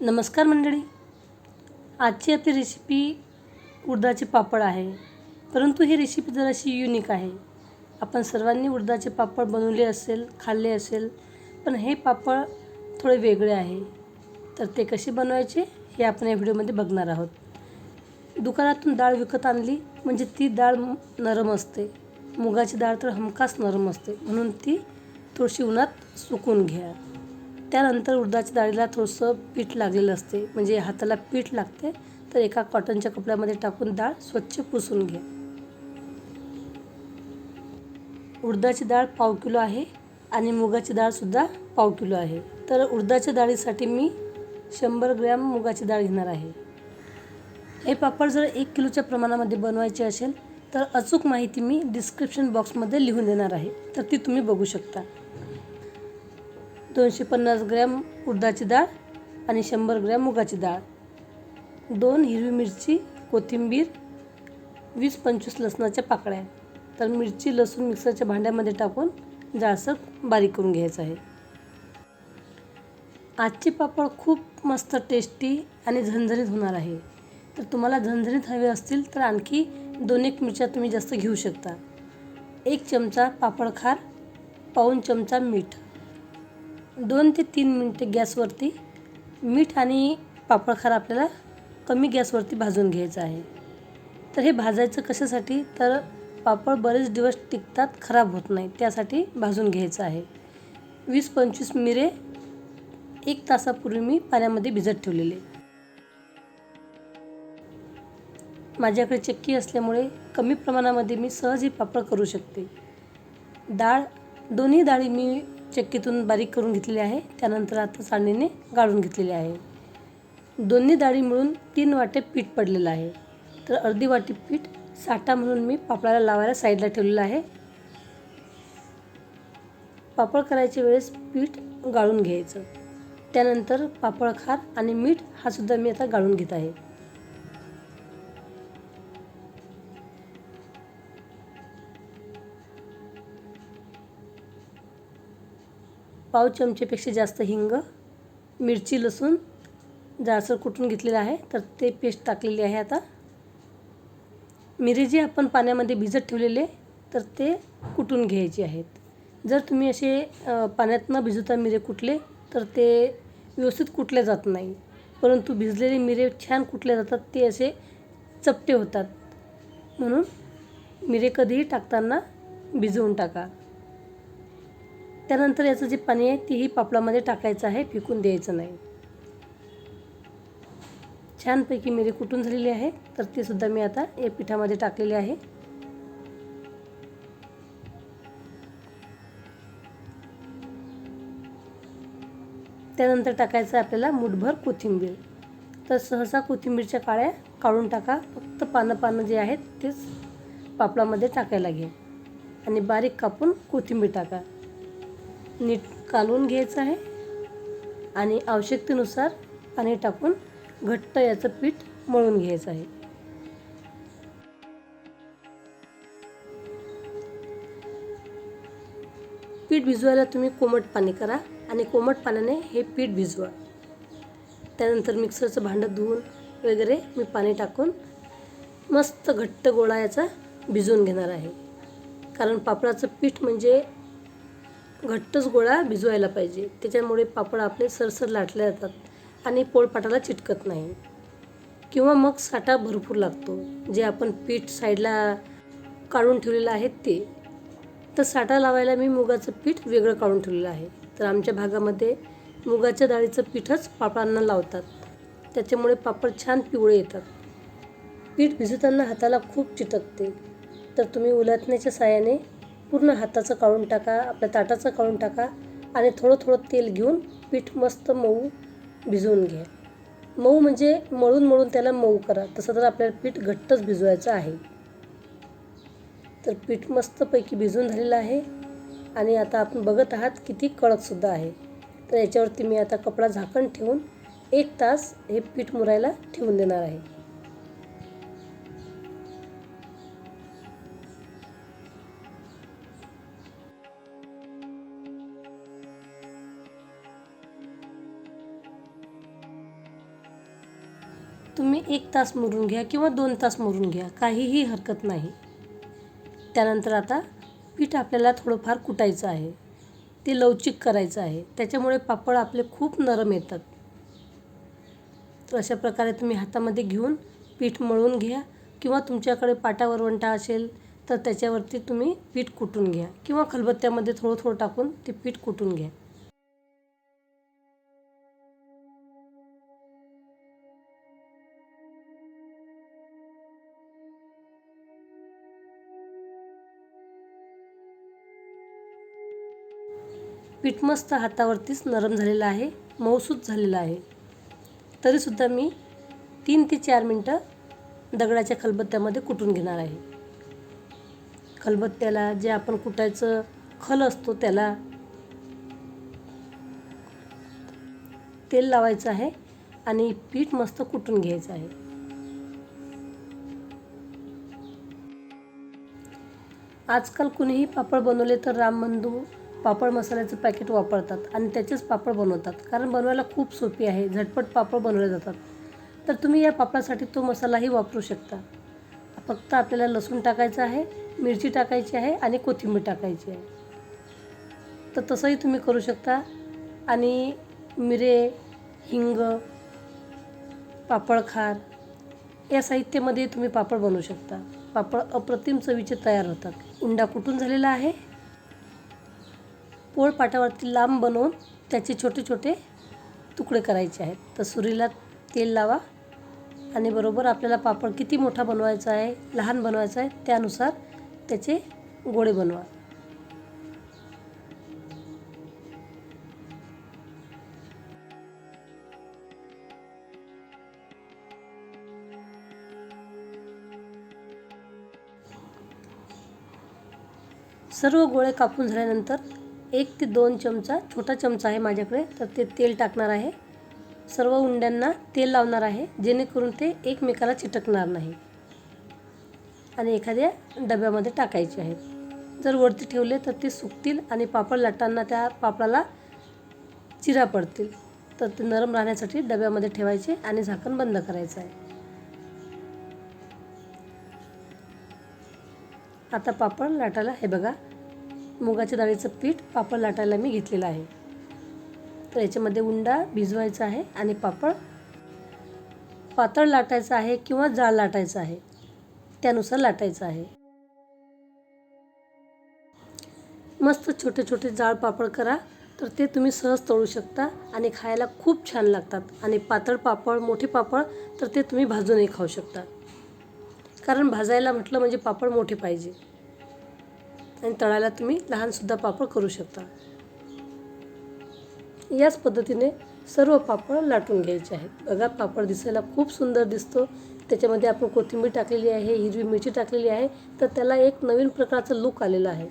नमस्कार मंडळी. आजची आपली रेसिपी उडदाचे पापड आहे. परंतु ही रेसिपी जराशी युनिक आहे. आपण सर्वांनी उडदाचे पापड बनवले असेल खाल्ले असेल पण हे पापड थोडे वेगळे आहे. तर ते कसे बनवायचे हे आपण या व्हिडिओमध्ये बघणार आहोत. दुकानातून डाळ विकत आणली म्हणजे ती डाळ नरम असते. मुगाची डाळ तर हमखास नरम असते. म्हणून ती थोडीशी उन्हात सुकून घ्या. त्यानंतर उडदाच्या डाळीला थोडंसं पीठ लागलेलं असते. म्हणजे हाताला पीठ लागते. तर एका कॉटनच्या कपड्यामध्ये टाकून डाळ स्वच्छ पुसून घ्या. उडदाची डाळ पाव किलो आहे आणि मुगाची डाळसुद्धा पाव किलो आहे. तर उडदाच्या डाळीसाठी मी शंभर ग्रॅम मुगाची डाळ घेणार आहे. हे पापड जर एक किलोच्या प्रमाणामध्ये बनवायचे असेल तर अचूक माहिती मी डिस्क्रिप्शन बॉक्समध्ये लिहून देणार आहे. तर ती तुम्ही बघू शकता. दोनशे पन्नास ग्रॅम उडदाची डाळ आणि शंभर ग्रॅम मुगाची डाळ. दोन हिरवी मिरची कोथिंबीर वीस पंचवीस लसणाच्या पाकळ्या. तर मिरची लसूण मिक्सरच्या भांड्यामध्ये टाकून जाळसर बारीक करून घ्यायचं आहे. आजचे पापड खूप मस्त टेस्टी आणि झणझणीत होणार आहे. तर तुम्हाला झणझणीत हवे असतील तर आणखी दोन एक मिरच्या तुम्ही जास्त घेऊ शकता. एक चमचा पापड खार पाऊण चमचा मीठ. दोन ते तीन मिनटे गॅसवरती मीठ आणि पापड खार आपल्याला कमी गॅसवरती भाजून घ्यायचं आहे. तर हे भाजायचं कशासाठी? तर पापड बरेच दिवस टिकतात खराब होत नाही त्यासाठी भाजून घ्यायचं आहे. वीस पंचवीस मिरे एक तासापूर्वी मी पाण्यामध्ये भिजत ठेवलेले. माझ्याकडे चक्की असल्यामुळे कमी प्रमाणामध्ये मी सहज हे पापड करू शकते. डाळ दोन्ही डाळी मी चक्कीतून बारीक करून घेतलेली आहे. त्यानंतर आता चाळणीने गाळून घेतलेली आहे. दोन्ही डाळी मिळून तीन वाटे पीठ पडलेलं आहे. तर अर्धी वाटी पीठ साठा म्हणून मी पापडाला लावायला साईडला ठेवलेलं आहे. पापड करायच्या वेळेस पीठ गाळून घ्यायचं. त्यानंतर पापड खार आणि मीठ हा सुद्धा मी आता गाळून घेत आहे. पाव चमचेपेक्षा जास्त हिंग मिरची लसूण जाळसर कुटून घेतलेलं आहे. तर ते पेस्ट टाकलेली आहे आता. मिरे जे आपण पाण्यामध्ये भिजत ठेवलेले तर ते कुटून घ्यायचे आहेत. जर तुम्ही असे पाण्यात न भिजवता मिरे कुटले तर ते व्यवस्थित कुटले जात नाही. परंतु भिजलेले मिरे छान कुटले जातात ते असे चपटे होतात. म्हणून मिरे कधीही टाकताना भिजवून टाका. त्यानंतर याचं जे पाणी आहे तेही पापडामध्ये टाकायचं आहे फेकून द्यायचं नाही. छानपैकी मिरी कुटून झालेली आहे तर ते सुद्धा मी आता या पिठामध्ये टाकलेले आहे. त्यानंतर टाकायचं आहे आपल्याला मुठभर कोथिंबीर. तर सहसा कोथिंबीरच्या काळ्या काढून टाका फक्त पानं पानं जे आहेत तेच पापडामध्ये टाकायला घे आणि बारीक कापून कोथिंबीर टाका. नीट कालवून घ्यायचं आहे. आणि आवश्यकतेनुसार पाणी टाकून घट्ट याचं पीठ मळून घ्यायचं आहे. पीठ भिजवायला तुम्ही कोमट पाणी करा आणि कोमट पाण्याने हे पीठ भिजवा. त्यानंतर मिक्सरचं भांडं धुवून वगैरे मी पाणी टाकून मस्त घट्ट गोळा याचा भिजवून घेणार आहे. कारण पापडाचं पीठ म्हणजे घट्टच गोळा भिजवायला पाहिजे. त्याच्यामुळे पापड आपले सरसर लाटले जातात आणि पोळपाटाला चिटकत नाही. किंवा मग साठा भरपूर लागतो. जे आपण पीठ साईडला काढून ठेवलेलं आहे ते. तर साठा लावायला मी मुगाचं पीठ वेगळं काढून ठेवलेलं आहे. तर आमच्या भागामध्ये मुगाच्या डाळीचं पीठच पापडांना लावतात. त्याच्यामुळे पापड छान पिवळे येतात. पीठ भिजवताना हाताला खूप चिटकते. तर तुम्ही उलटण्याच्या साहाय्याने पूर्ण हाताचं काढून टाका आपल्या ताटाचं काढून टाका आणि थोडं थोडं तेल घेऊन पीठ मस्त मऊ भिजवून घ्या. मऊ म्हणजे मळून मळून त्याला मऊ करा तसं तर आपल्याला पीठ घट्टच भिजवायचं आहे. तर पीठ मस्तपैकी भिजून झालेलं आहे आणि आता आपण बघत आहात किती कडकसुद्धा आहे. तर याच्यावरती मी आता कपडा झाकण ठेवून एक तास हे पीठ मुरायला ठेवून देणार आहे. एक तास मुरून घ्या किंवा दोन तास मुरून घ्या. काहीही हरकत नाही. त्यानंतर आता पीठ आपल्याला थोडंफार कुटायचं आहे. ते लवचिक करायचं आहे. त्याच्यामुळे पापड आपले खूप नरम येतात. तर अशा प्रकारे तुम्ही हातामध्ये घेऊन पीठ मळून घ्या किंवा तुमच्याकडे पाटा वरवंटा असेल तर त्याच्यावरती तुम्ही पीठ कुटून घ्या किंवा खलबत्त्यामध्ये थोडं थोडं टाकून ते पीठ कुटून घ्या. पीठ मस्त हातावरतीच नरम झालेलं आहे मऊसूत झालेलं आहे. तरीसुद्धा मी तीन ते चार मिनटं दगडाच्या खलबत्त्यामध्ये कुटून घेणार आहे. खलबत्त्याला जे आपण कुटायचं खल असतो त्याला तेल लावायचं आहे आणि पीठ मस्त कुटून घ्यायचं आहे. आजकाल कुणीही पापड बनवले तर रामबंधू पापड मसाल्याचं पॅकेट वापरतात आणि त्याचेच पापड बनवतात. कारण बनवायला खूप सोपी आहे झटपट पापड बनवले जातात. तर तुम्ही या पापडासाठी तो मसालाही वापरू शकता. फक्त आपल्याला लसूण टाकायचं आहे मिरची टाकायची आहे आणि कोथिंबीर टाकायची आहे. तर तसंही तुम्ही करू शकता. आणि मिरे हिंग पापड खार या साहित्यामध्ये तुम्ही पापड बनवू शकता. पापड अप्रतिम चवीचे तयार होतात. उंडा कुटून झालेला आहे? पोळपाटावरती लांब बनवून त्याचे छोटे छोटे तुकडे करायचे आहेत. तर सुरीला तेल लावा आणि बरोबर आपल्याला पापड किती मोठा बनवायचा आहे लहान बनवायचा आहे त्यानुसार त्याचे गोळे बनवा. सर्व गोळे कापून झाल्यानंतर एक ते दोन चमचा छोटा चमचा आहे माझ्याकडे तर ते तेल टाकणार आहे. सर्व उंड्यांना तेल लावणार आहे जेणेकरून ते एकमेकाला चिटकणार नाही. आणि एखाद्या डब्यामध्ये टाकायचे आहेत. जर वरती ठेवले तर ते सुकतील आणि पापड लाटताना त्या पापडाला चिरा पडतील. तर ते नरम राहण्यासाठी डब्यामध्ये ठेवायचे आणि झाकण बंद करायचं आहे. आता पापड लाटायला हे बघा मुगाच्या डाळीचं पीठ पापड लाटायला मी घेतलेलं आहे. तर याच्यामध्ये उंडा भिजवायचा आहे आणि पापड. पातळ लाटायचं आहे किंवा जाळ लाटायचं आहे त्यानुसार लाटायचं आहे. मस्त छोटे छोटे जाळ पापड करा तर ते तुम्ही सहज तळू शकता आणि खायला खूप छान लागतात. आणि पातळ पापड मोठे पापड तर ते तुम्ही भाजूनही खाऊ शकता. कारण भाजायला म्हटलं म्हणजे पापड मोठे पाहिजे. आणि तळायला तुम्ही लहानसुद्धा पापड करू शकता. याच पद्धतीने सर्व पापड लाटून घ्यायचे आहेत. बघा पापड दिसायला खूप सुंदर दिसतो. त्याच्यामध्ये आपण कोथिंबीर टाकलेली आहे हिरवी मिरची टाकलेली आहे. तर त्याला एक नवीन प्रकारचं लुक आलेला आहे.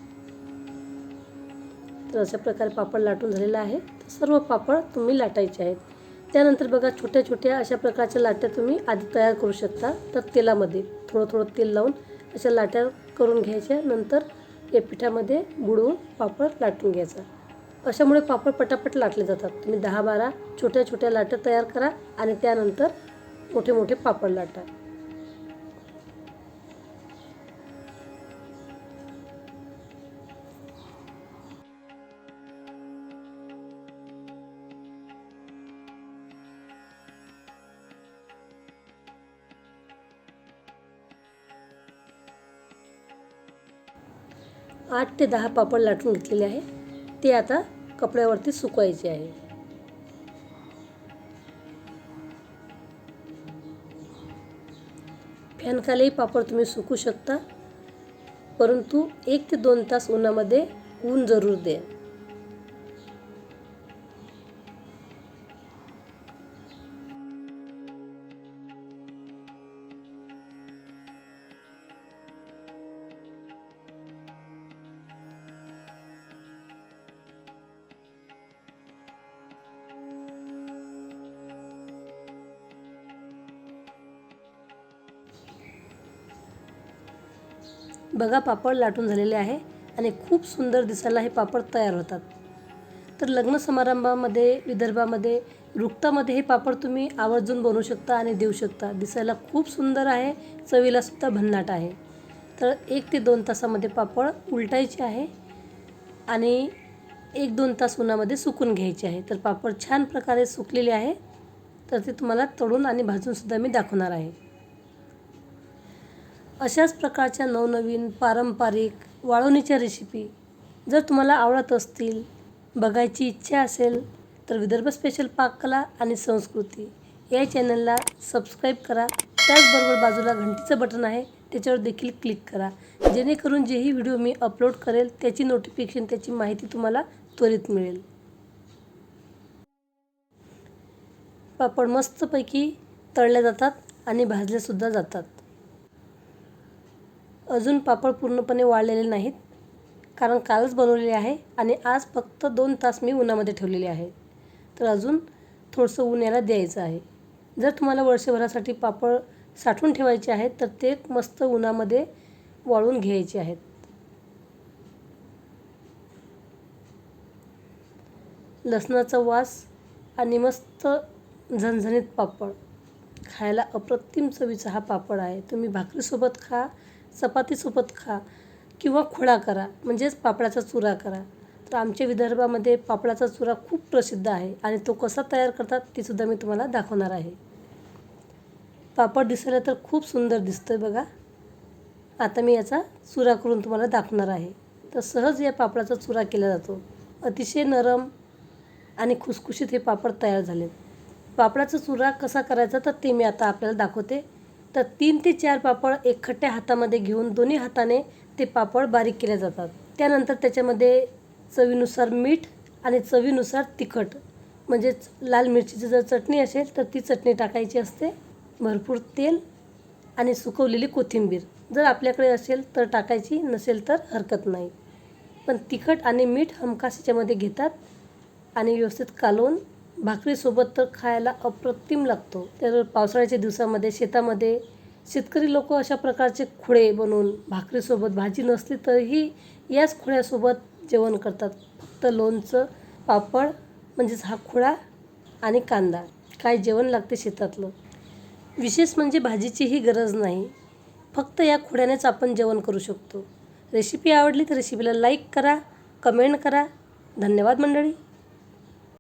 तर अशा प्रकारे पापड लाटून झालेला आहे. तर सर्व पापड तुम्ही लाटायचे आहेत. त्यानंतर बघा छोट्या छोट्या अशा प्रकारच्या लाट्या तुम्ही आधी तयार करू शकता. तर तेलामध्ये थोडं थोडं तेल लावून अशा लाट्या करून घ्यायच्या. नंतर या पिठामध्ये बुडवून पापड लाटून घ्यायचा. अशामुळे पापड पटापट लाटले जातात. तुम्ही दहा बारा छोट्या छोट्या लाट्या तयार करा आणि त्यानंतर मोठे मोठे पापड लाटा. आठ ते दहा पापड लाटून घेतलेले आहे. ते आता कपड्यावरती सुकवायचे आहे. फॅनखालीही पापड तुम्ही सुकू शकता परंतु एक ते दोन तास उन्हामध्ये ऊन जरूर द्या. बघा पापड लाटून झालेले आहे आणि खूप सुंदर दिसायला हे पापड तयार होतात. तर लग्न समारंभामध्ये विदर्भामध्ये रुक्तामध्ये हे पापड तुम्ही आवर्जून बनवू शकता आणि देऊ शकता. दिसायला खूप सुंदर आहे चवीलासुद्धा भन्नाट आहे. तर एक ते दोन तासामध्ये पापड उलटायचे आहे आणि एक दोन तास उन्हामध्ये सुकून घ्यायचे आहे. तर पापड छान प्रकारे सुकलेले आहे. तर ते तुम्हाला तळून आणि भाजूनसुद्धा मी दाखवणार आहे. अशाच प्रकारच्या नवनवीन पारंपरिक वाळवणीच्या रेसिपी जर तुम्हाला आवडत असतील बघायची इच्छा असेल तर विदर्भ स्पेशल पाककला आणि संस्कृती या चॅनलला सबस्क्राईब करा. त्याचबरोबर बाजूला घंटीचं बटन आहे त्याच्यावर देखील क्लिक करा. जेणेकरून जेही व्हिडिओ मी अपलोड करेल त्याची नोटिफिकेशन त्याची माहिती तुम्हाला त्वरित मिळेल. पापड मस्तपैकी तळले जातात आणि भाजलेसुद्धा जातात. अजून पापड पूर्णपणे वाळलेले नाहीत कारण कालच बनवलेले आहे आणि आज फक्त दोन तास मी उन्हामध्ये ठेवलेले आहे. तर अजून थोडंसं ऊन याला द्यायचं आहे. जर तुम्हाला वर्षभरासाठी पापड साठवून ठेवायचे आहेत तर ते मस्त उन्हामध्ये वाळून घ्यायचे आहेत. लसणाचा वास आणि मस्त झणझणीत पापड. खायला अप्रतिम चवीचा हा पापड आहे. तुम्ही भाकरीसोबत खा चपातीसोबत खा किंवा खुळा करा म्हणजेच पापडाचा चुरा करा. तर आमच्या विदर्भामध्ये पापडाचा चुरा खूप प्रसिद्ध आहे आणि तो कसा तयार करतात ते सुद्धा मी तुम्हाला दाखवणार आहे. पापड दिसायला तर खूप सुंदर दिसतो आहे बघा. आता मी याचा चुरा करून तुम्हाला दाखवणार आहे. तर सहज या पापडाचा चुरा केला जातो. अतिशय नरम आणि खुसखुशीत हे पापड तयार झाले पापडाचा चुरा कसा करायचा तर ते मी आता आपल्याला दाखवते. तर तीन ते चार पापड एकखट्ट्या हातामध्ये घेऊन दोन्ही हाताने ते पापड बारीक केले जातात. त्यानंतर त्याच्यामध्ये चवीनुसार मीठ आणि चवीनुसार तिखट म्हणजेच लाल मिरचीची जर चटणी असेल तर ती चटणी टाकायची असते. भरपूर तेल आणि सुकवलेली कोथिंबीर. जर आपल्याकडे असेल तर टाकायची नसेल तर हरकत नाही. पण तिखट आणि मीठ हमखास याच्यामध्ये घेतात आणि व्यवस्थित कालवून भाकरीसोबत तर खायला अप्रतिम लागतो. तर पावसाळ्याच्या दिवसामध्ये शेतामध्ये शेतकरी लोक अशा प्रकारचे खुळे बनवून भाकरीसोबत भाजी नसली तरीही याच खुळ्यासोबत जेवण करतात. फक्त लोणचं पापड म्हणजेच हा खुळा आणि कांदा काय जेवण लागते शेतातलं. विशेष म्हणजे भाजीचीही गरज नाही. फक्त या खुड्यानेच आपण जेवण करू शकतो. रेसिपी आवडली तर रेसिपीला लाईक करा कमेंट करा. धन्यवाद मंडळी.